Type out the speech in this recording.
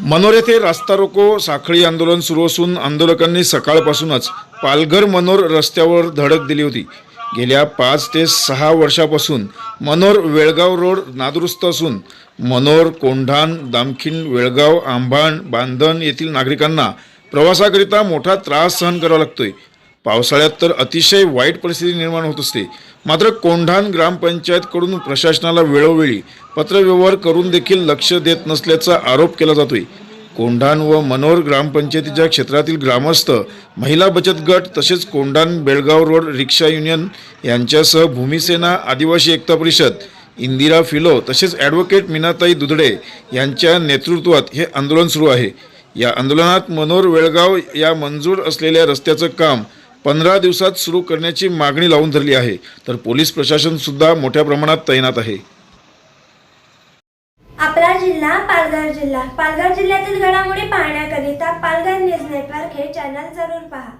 मनोर येथे रास्ता रोको साखळी आंदोलन सुरू असून आंदोलकांनी सकाळपासूनच पालघर मनोर रस्त्यावर धडक दिली होती. गेल्या पाच ते सहा वर्षापासून मनोर वेळगाव रोड नादुरुस्त असून मनोर कोंढाण दामखिंड वेळगाव आंभाण बांधण येथील नागरिकांना प्रवासाकरिता मोठा त्रास सहन करावा लागतोय. पावसाळ्यात तर अतिशय वाईट परिस्थिती निर्माण होत असते. मात्र कोंढाण ग्रामपंचायतकडून प्रशासनाला वेळोवेळी पत्रव्यवहार करून देखील लक्ष देत नसल्याचा आरोप केला जातोय. कोंढाण व मनोर ग्रामपंचायतीच्या क्षेत्रातील ग्रामस्थ महिला बचत गट तसेच Kondhan Belgaon road rickshaw union यांच्यासह भूमिसेना आदिवासी एकता परिषद इंदिरा फिलो तसेच ॲडव्होकेट मीनाताई दुधडे यांच्या नेतृत्वात हे आंदोलन सुरू आहे. या आंदोलनात मनोर वेळगाव या मंजूर असलेल्या रस्त्याचं काम पंधरा दिवसात सुरू करण्याची मागणी लावून धरली आहे तर पोलीस प्रशासन सुद्धा मोठ्या प्रमाणात तैनात आहे. आपला जिल्हा पालघर जिल्हा. पालघर जिल्ह्यातील घडामोडी पाहण्याकरिता पालघर न्यूज नेटवर्क हे चॅनल जरूर पहा.